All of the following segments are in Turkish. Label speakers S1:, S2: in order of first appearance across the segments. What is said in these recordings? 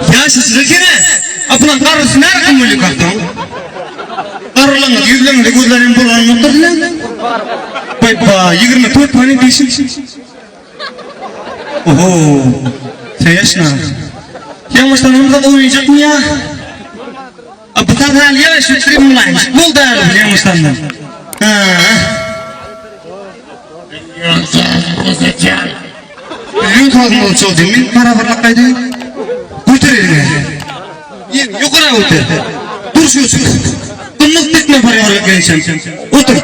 S1: Ya sizlikine apılan karısı ne rakım öyle kalktın? Karılanlar yüzlerinde gözlerin bulanın oturdular. Bayba, yigirme dört tane değişim. Oho, sen yaşına. Yalnızdan onda da oynayacak mı ya? Abi bu kadar ya şu trimline. Bul da yalnızdan da. Ha. Milyon kazma olacak değil mi? Para var lakaydı. Yer, yukarı otur. Dur şu şu. Kımlık tekme para var gençem. Otur.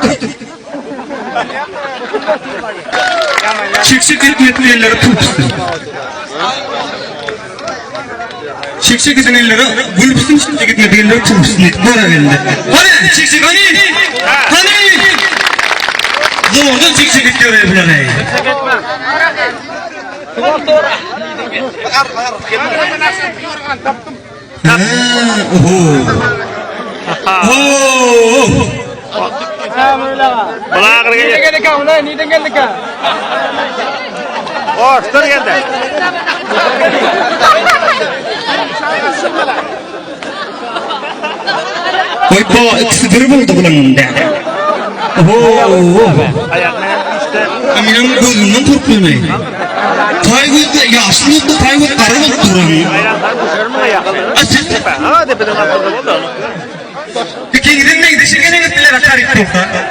S1: Çık etmetli elleri tutuştur. Çık eden elleri gülüpsün çık çık etmetli elleri tutuştur. Bora geldi. Hani çık çık hani. Hani. Zorda çık etkiyor evlere. Ha, oho. Oh.
S2: Balakır geliyor.
S3: geldik ha ulan neden geldik ha?
S2: Hoş dur geldi.
S1: Oy baba ikisi bir buldu bunun da.
S2: Ayaklarını.
S1: Açık.
S2: Ha tepeden atıldı oldu.
S1: Peki gidin ne gidişi gene gittiler akar gitti orada.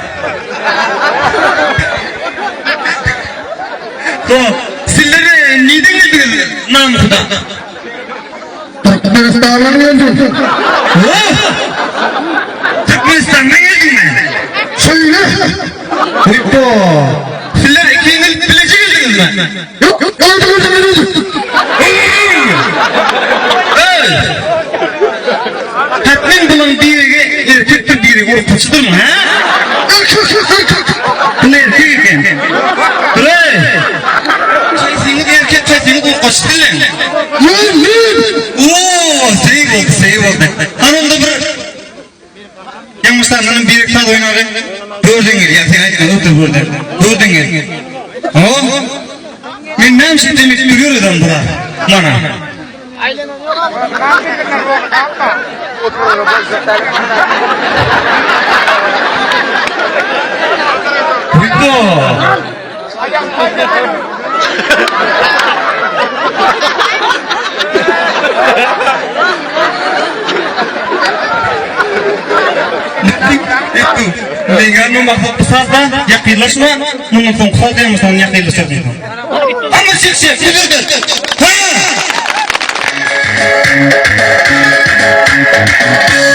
S1: Ko, silleri neden geldiniz namusuda?
S4: Türkmenistan'dan geldim.
S1: Türkmenistan'dan geldin mi?
S4: Söyle.
S1: Hippo.
S4: Yok yok!
S1: Hatmin bunun biri erkektir biri vurup taşıdır mı ha?
S4: Erkek erkek.
S1: Bu erkek iken. Hey! Çaysını erkek bu kaçtı lan.
S4: Yin yin.
S1: Oo, sey oldu, sey oldu. Anında bir... Yanmıştan bir ektat oynadı. Gördün gel, ya sen aytma, otur burada. Gördün gel. Oh! Men nem şey demek duruyor adam bura. Mana. Hippo! Dengan memaksud peserta yakinlaşma bundan so'ng chiqsin, yurdi. Ha!